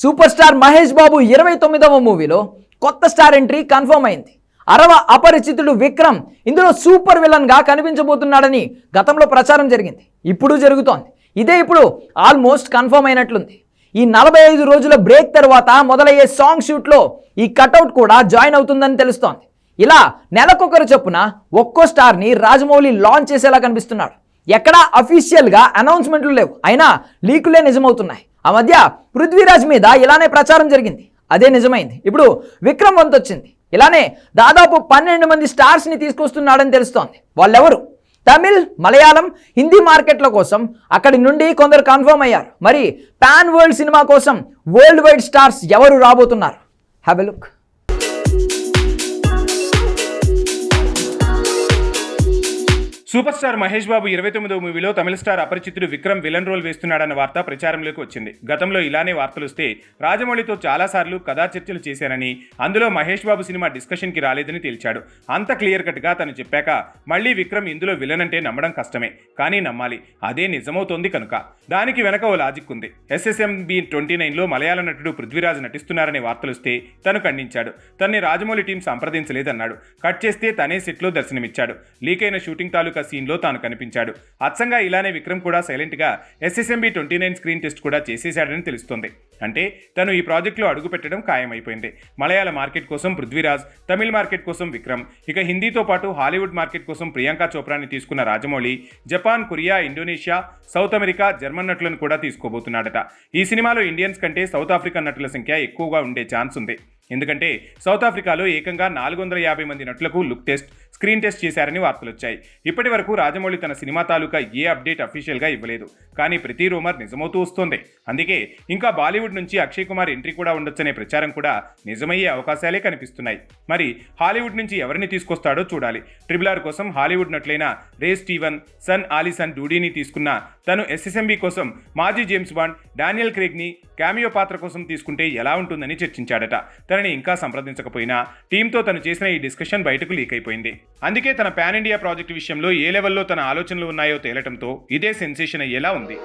Super star Mahesh Babu ఇరవై తొమ్మిదవ మూవీలో కొత్త స్టార్ ఎంట్రీ కన్ఫర్మ్ అయింది. అరవ అపరిచితుడు విక్రమ్ ఇందులో సూపర్ విలన్గా కనిపించబోతున్నాడని గతంలో ప్రచారం జరిగింది. ఇప్పుడు జరుగుతోంది. ఇదే ఇప్పుడు ఆల్మోస్ట్ కన్ఫర్మ్ అయినట్లుంది. ఈ నలభై ఐదు రోజుల బ్రేక్ తర్వాత మొదలయ్యే సాంగ్ షూట్లో ఈ కటౌట్ కూడా జాయిన్ అవుతుందని తెలుస్తోంది. ఇలా నెలకొకరు చొప్పున ఒక్కో స్టార్ని రాజమౌళి లాంచ్ చేసేలా కనిపిస్తున్నాడు. ఎక్కడా అఫీషియల్గా అనౌన్స్మెంట్లు లేవు. అయినా లీకులే నిజమవుతున్నాయి. ఆ మధ్య పృథ్వీరాజ్ మీద ఇలానే ప్రచారం జరిగింది. అదే నిజమైంది. ఇప్పుడు విక్రమ్ వంతు వచ్చింది. ఇలానే దాదాపు పన్నెండు మంది స్టార్స్ని తీసుకొస్తున్నాడని తెలుస్తోంది. వాళ్ళెవరు? తమిళ్ మలయాళం హిందీ మార్కెట్ల కోసం అక్కడి నుండి కొందరు కన్ఫర్మ్ అయ్యారు. మరి పాన్ వరల్డ్ సినిమా కోసం వరల్డ్ వైడ్ స్టార్స్ ఎవరు రాబోతున్నారు? Have a look super star Mahesh Babu ఇరవై తొమ్మిదో మూవీలో Tamil star Aparichitudu Vikram villain role వేస్తున్నాడన్న వార్త ప్రచారంలోకి వచ్చింది. గతంలో ఇలానే వార్తలు వస్తే రాజమౌళితో చాలాసార్లు కథా చర్చలు చేశానని అందులో మహేష్ బాబు సినిమా డిస్కషన్కి రాలేదని తేల్చాడు. అంత క్లియర్ కట్గా తను చెప్పాక మళ్ళీ విక్రమ్ ఇందులో విలన్ అంటే నమ్మడం కష్టమే కానీ నమ్మాలి. అదే నిజమవుతోంది కనుక. దానికి వెనక ఓ లాజిక్ ఉంది. ఎస్ఎస్ఎంబి ట్వంటీ నైన్లో మలయాళ నటుడు పృథ్వీరాజ్ నటిస్తున్నారనే వార్తలొస్తే తను ఖండించాడు. తన్ని రాజమౌళి టీం సంప్రదించలేదన్నాడు. కట్ చేస్తే తనే సెట్లో దర్శనమిచ్చాడు. లీక్ అయిన షూటింగ్ తాలూకా సీన్లో తాను కనిపించాడు. అచ్చంగా ఇలానే విక్రమ్ కూడా సైలెంట్గా SSMB twenty nine screen test కూడా చేసేశాడని తెలుస్తోంది. అంటే తను ఈ ప్రాజెక్టులో అడుగు పెట్టడం ఖాయమైపోయింది. మలయాళ మార్కెట్ కోసం పృథ్వీరాజ్ తమిళ మార్కెట్ కోసం విక్రమ్ ఇక హిందీతో పాటు హాలీవుడ్ మార్కెట్ కోసం ప్రియాంక చోప్రాని తీసుకున్న Rajamouli Japan Korea Indonesia South America German నటులను కూడా తీసుకోబోతున్నాడట. ఈ సినిమాలో ఇండియన్స్ కంటే సౌత్ ఆఫ్రికన్ నటుల సంఖ్య ఎక్కువగా ఉండే ఛాన్స్ ఉంది. ఎందుకంటే సౌత్ ఆఫ్రికాలో ఏకంగా నాలుగు వందల యాభై మంది నటులకు లుక్ టెస్ట్ స్క్రీన్ టెస్ట్ చేశారని వార్తలు వచ్చాయి ఇప్పటి వరకు రాజమౌళి తన సినిమా తాలూకా ఏ అప్డేట్ అఫీషియల్గా ఇవ్వలేదు. కానీ ప్రతి రూమర్ నిజమవుతూ వస్తోంది. అందుకే ఇంకా బాలీవుడ్ నుంచి అక్షయ్ కుమార్ ఎంట్రీ కూడా ఉండొచ్చనే ప్రచారం కూడా నిజమయ్యే అవకాశాలే కనిపిస్తున్నాయి. మరి హాలీవుడ్ నుంచి ఎవరిని తీసుకొస్తాడో చూడాలి. ట్రిబుల్ ఆర్ కోసం హాలీవుడ్ నటులైన రే స్టీవన్ సన్ ఆలిసన్ డూడీని తీసుకున్న తను ఎస్ఎస్ఎంబి కోసం మాజీ జేమ్స్ బాండ్ డానియల్ క్రేగ్ని క్యామియో పాత్ర కోసం తీసుకుంటే ఎలా ఉంటుందని చర్చించాడట. తనని ఇంకా సంప్రదించకపోయినా టీంతో తను చేసిన ఈ డిస్కషన్ బయటకు లీక్ అయిపోయింది. అందుకే తన పాన్ ఇండియా ప్రాజెక్టు విషయంలో ఏ లెవెల్లో తన ఆలోచనలు ఉన్నాయో తేలటంతో ఇదే సెన్సేషన్ అయ్యేలా ఉంది.